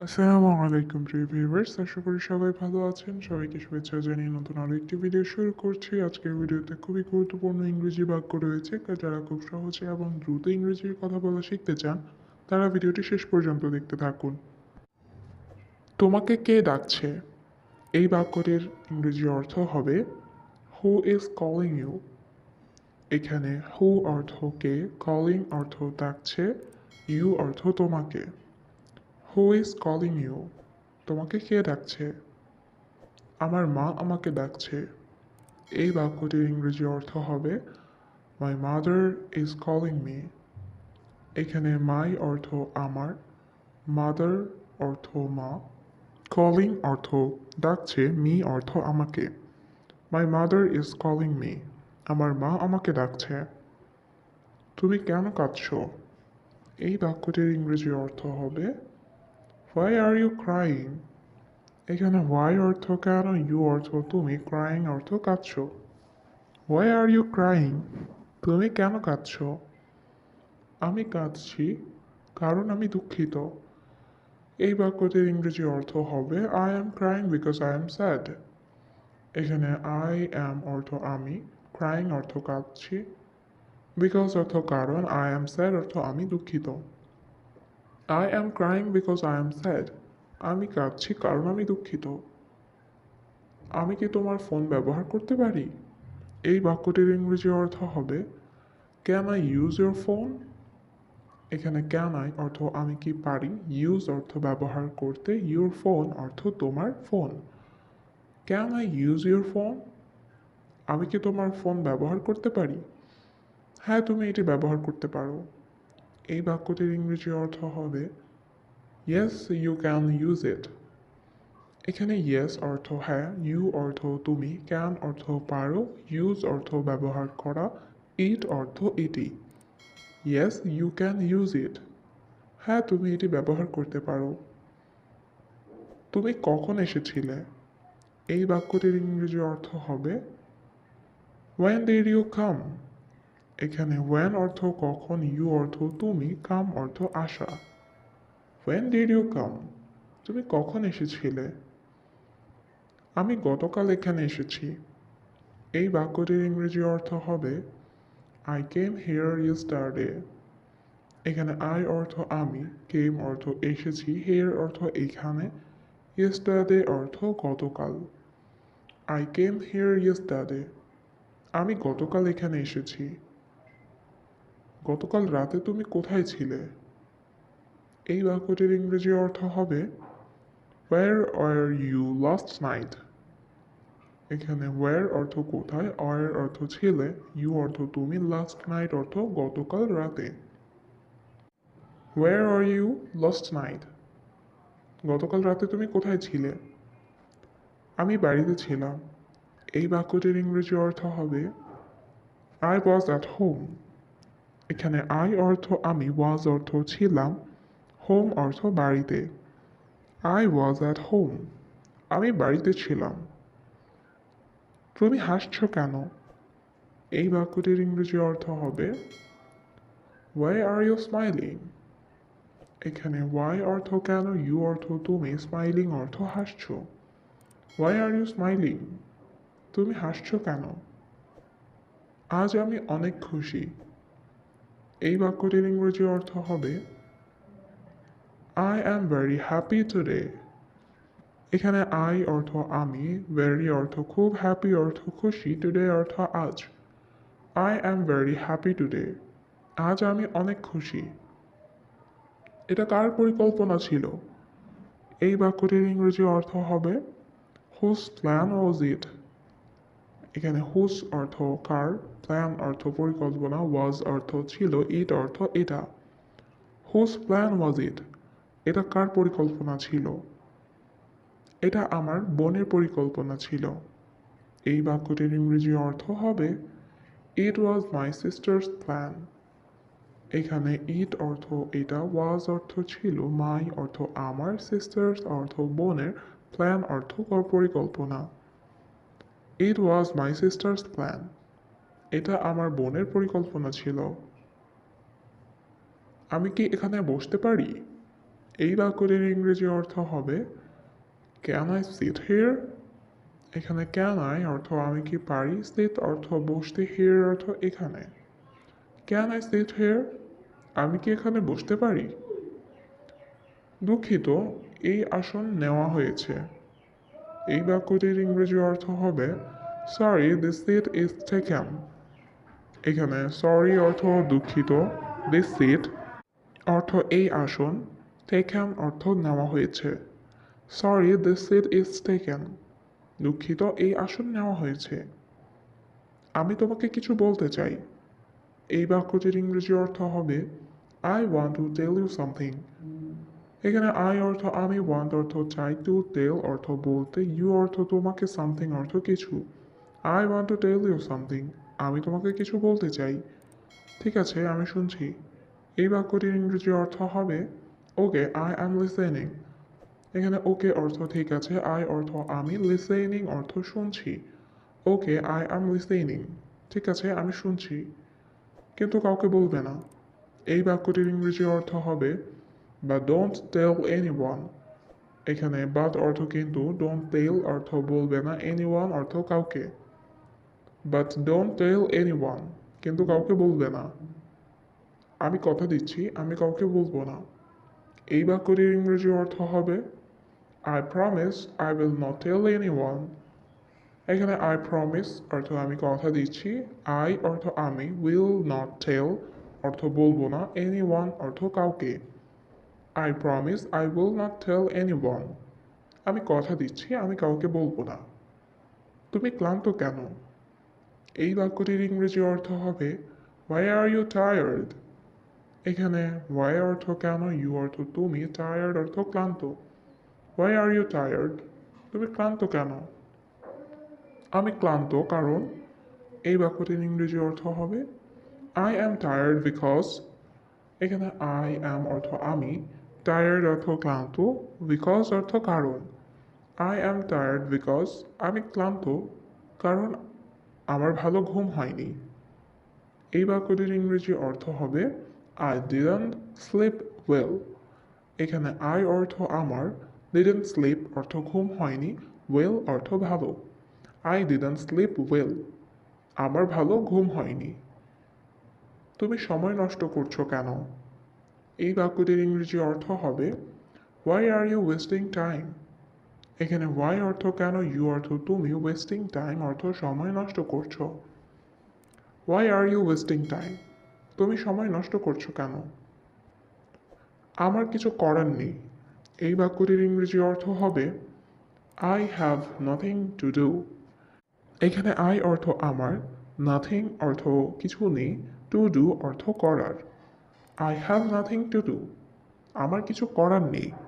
আসসালামু আলাইকুম প্রিয় ভিউয়ার্স। আশা করি সবাই ভালো আছেন। সবাইকে শুভেচ্ছা জানিয়ে নতুন আরও একটি ভিডিও শুরু করছি। আজকের ভিডিওতে খুবই গুরুত্বপূর্ণ ইংরেজি বাক্য রয়েছে। যারা খুব সহজে এবং দ্রুত ইংরেজির কথা বলা শিখতে চান, তারা ভিডিওটি শেষ পর্যন্ত দেখতে থাকুন। তোমাকে কে ডাকছে? এই বাক্যটির ইংরেজি অর্থ হবে হু ইজ কলিং ইউ এখানে হু অর্থ কে কলিং অর্থ ডাকছে ইউ অর্থ তোমাকে। হু ইজ কলিং ইউ তোমাকে কে ডাকছে? আমার মা আমাকে ডাকছে। এই বাক্যটির ইংরেজি অর্থ হবে my mother is calling me এখানে মাই অর্থ আমার মাদার অর্থ মা কলিং অর্থ ডাকছে মি অর্থ আমাকে my mother is calling me আমার মা আমাকে ডাকছে তুমি কেন কাঁদছো? এই বাক্যটির ইংরেজি অর্থ হবে হোয়াই আর ইউ ক্রাইং এখানে হোয়াই অর্থ কেন ইউ অর্থ, তুমি ক্রাইং অর্থ কাঁদছো। হোয়াই আর ইউ ক্রাইং তুমি কেন কাঁদছো? আমি কাঁদছি কারণ আমি দুঃখিত। এই বাক্যটির ইংরেজি অর্থ হবে I am crying because I am sad এখানে আই অ্যাম অর্থ আমি ক্রাইং অর্থ কাঁদছি। বিকজ অর্থ কারণ আই অ্যাম স্যাড অর্থ আমি দুঃখিত। I am crying because I am sad আমি কাঁদছি কারণ আমি দুঃখিত। আমি কি তোমার ফোন ব্যবহার করতে পারি? এই বাক্যটির ইংরেজি অর্থ হবে can I use your phone এখানে ক্যান আই অর্থ আমি কি পারি? ইউজ অর্থ ব্যবহার করতে ইউর ফোন অর্থ তোমার phone. Can I use your phone আমি কি তোমার ফোন ব্যবহার করতে পারি? হ্যাঁ তুমি এটি ব্যবহার করতে পারো। এই বাক্যটির ইংরেজি অর্থ হবে yes you can use it এখানে ইয়েস অর্থ হ্যাঁ ইউ অর্থ তুমি ক্যান অর্থ পারো ইউজ অর্থ ব্যবহার করা ইট অর্থ এটি yes you can use it হ্যাঁ তুমি এটি ব্যবহার করতে পারো তুমি কখন এসেছিলে এই বাক্যটির ইংরেজি অর্থ হবে ওয়েন ডিড ইউ কাম এখানে ওয়েন অর্থ কখন ইউ অর্থ, তুমি কাম অর্থ আসা। ওয়েন ডিড ইউ কাম তুমি কখন এসেছিলে? আমি গতকাল এখানে এসেছি। এই বাক্যটির ইংরেজি অর্থ হবে আই কেম হেয়ার ইয়েস্টারডে এখানে আই অর্থ আমি কেম অর্থ এসেছি হেয়ার অর্থ এখানে ইয়েস্টারডে অর্থ গতকাল। আই কেম হেয়ার ইয়েস্টারডে আমি গতকাল এখানে এসেছি। গতকাল রাতে তুমি কোথায় ছিলে? এই বাক্যটির ইংরেজি অর্থ হবে where are you last night এখানে ওয়ার অর্থ কোথায় আর অর্থ ছেলে ইউ অর্থ তুমি লাস্ট নাইট অর্থ গতকাল রাতে। Where are you last night গতকাল রাতে তুমি কোথায় ছিলে? আমি বাড়িতে ছিলাম। এই বাক্যটির ইংরেজি অর্থ হবে আই ওয়াজ অ্যাট হোম এখানে আই অর্থ আমি ওয়াজ অর্থ ছিলাম হোম অর্থ বাড়িতে। আই ওয়াজ অ্যাট হোম আমি বাড়িতে ছিলাম। তুমি হাসছ কেন? এই বাক্যটির ইংরেজি অর্থ হবে ওয়াই আর ইউ স্মাইলিং এখানে ওয়াই অর্থ কেন ইউ অর্থ তুমি স্মাইলিং অর্থ হাসছ। ওয়াই আর ইউ স্মাইলিং তুমি হাসছ কেন? আজ আমি অনেক খুশি। এই বাক্যটির ইংরেজি অর্থ হবে I am very happy today এখানে আই অর্থ আমি ভেরি অর্থ খুব হ্যাপি অর্থ খুশি টুডে অর্থ আজ I am very happy today আজ আমি অনেক খুশি এটা কার পরিকল্পনা ছিল? এই বাক্যটির ইংরেজি অর্থ হবে হুস প্ল্যান ওয়াজ ইট এখানে হুস অর্থ কার প্ল্যান অর্থ পরিকল্পনা ওয়াজ অর্থ ছিল ইট অর্থ এটা। হুস প্ল্যান ওয়াজ ইট এটা কার পরিকল্পনা ছিল? এটা আমার বোনের পরিকল্পনা ছিল। এই বাক্যটির ইংরেজি অর্থ হবে ইট ওয়াজ মাই সিস্টার্স প্ল্যান এখানে ইট অর্থ এটা ওয়াজ অর্থ ছিল মাই অর্থ আমার সিস্টার্স অর্থ বোনের প্ল্যান অর্থ পরিকল্পনা। ইট ওয়াজ মাই সিস্টার্স প্ল্যান এটা আমার বোনের পরিকল্পনা ছিল। আমি কি এখানে বসতে পারি? এই বাক্যটির ইংরেজি অর্থ হবে ক্যান আই সিট হিয়ার এখানে ক্যান আই অর্থ আমি কি পারি? সিট অর্থ বসতে হিয়ার অর্থ এখানে। ক্যান আই সিট হিয়ার আমি কি এখানে বসতে পারি? দুঃখিত, এই আসন নেওয়া হয়েছে। এই বাক্যটির ইংরেজি অর্থ হবে sorry this seat is taken এখানে সরি অর্থ দুঃখিত দিস সিট অর্থ এই আসন টেকেন অর্থ নেওয়া হয়েছে sorry this seat is taken দুঃখিত, এই আসন নেওয়া হয়েছে। আমি তোমাকে কিছু বলতে চাই। এই বাক্যটির ইংরেজি অর্থ হবে I want to tell you something এখানে আই অর্থ আমি ওয়ান্ট অর্থ চাই টু টেল অর্থ বলতে ইউ অর্থ তোমাকে সামথিং অর্থ কিছু। I want to tell you something আমি তোমাকে কিছু বলতে চাই। ঠিক আছে, আমি শুনছি। এই বাক্যটির ইংরেজি অর্থ হবে, ওকে আই অ্যাম লিসেনিং এখানে ওকে অর্থ ঠিক আছে আই অর্থ আমি লিসেনিং অর্থ শুনছি। ওকে আই অ্যাম লিসেনিং ঠিক আছে, আমি শুনছি। কিন্তু কাউকে বলবে না। এই বাক্যটির ইংরেজি অর্থ হবে বা ডোন্ট টেল এনি ওয়ান এখানে বাট অর্থ কিন্তু ডোন্ট টেল অর্থ বলবে না এনি ওয়ান অর্থ কাউকে। But don't tell anyone কিন্তু কাউকে বলবে না। আমি কথা দিচ্ছি, আমি কাউকে বলব না। এই বাক্যটির ইংরেজি অর্থ হবে I promise I will not tell anyone এখানে আই প্রমিস অর্থ আমি কথা দিচ্ছি আই অর্থ আমি উইল নট টেল অর্থ বলব না এনি ওয়ান অর্থ কাউকে। I promise I will not tell any আমি কথা দিচ্ছি, আমি কাউকে বলব না। তুমি ক্লান্ত কেন? এই বাক্যটির ইংরেজি অর্থ হবে ওয়াই আর ইউ টায়ার্ড এখানে ওয়াই অর্থ কেন? ইউ অর্থ তুমি টায়ার্ড অর্থ ক্লান্ত। ওয়াই আর ইউ টায়ার্ড তুমি ক্লান্ত কেন? আমি ক্লান্ত কারণ, এই বাক্যটির ইংরেজি অর্থ হবে আই অ্যাম টায়ার্ড বিকজ এখানে আই অ্যাম অর্থ আমি টায়ার্ড অর্থ ক্লান্ত বিকজ অর্থ কারণ আই অ্যাম টায়ার্ড বিকজ আমি ক্লান্ত কারণ আমার ভালো ঘুম হয়নি। এই বাক্যটির ইংরেজি অর্থ হবে আই ডিডন্ট স্লিপ ওয়েল এখানে আই অর্থ আমার ডিডন্ট স্লিপ অর্থ ঘুম হয়নি ওয়েল অর্থ ভালো আই ডিডন্ট স্লিপ ওয়েল আমার ভালো ঘুম হয়নি তুমি সময় নষ্ট করছ কেন? এই বাক্যটির ইংরেজি অর্থ হবে why are you wasting time এখানে ওয়াই অর্থ কেন ইউ অর্থ তুমি ওয়েস্টিং টাইম অর্থ সময় নষ্ট করছ। Why are you wasting time তুমি সময় নষ্ট করছ কেন? আমার কিছু করার নেই। এই বাক্যটির ইংরেজি অর্থ হবে I have nothing to do এখানে আই অর্থ আমার নাথিং অর্থ কিছু নেই টু ডু অর্থ করার। I have nothing to do আমার কিছু করার নেই।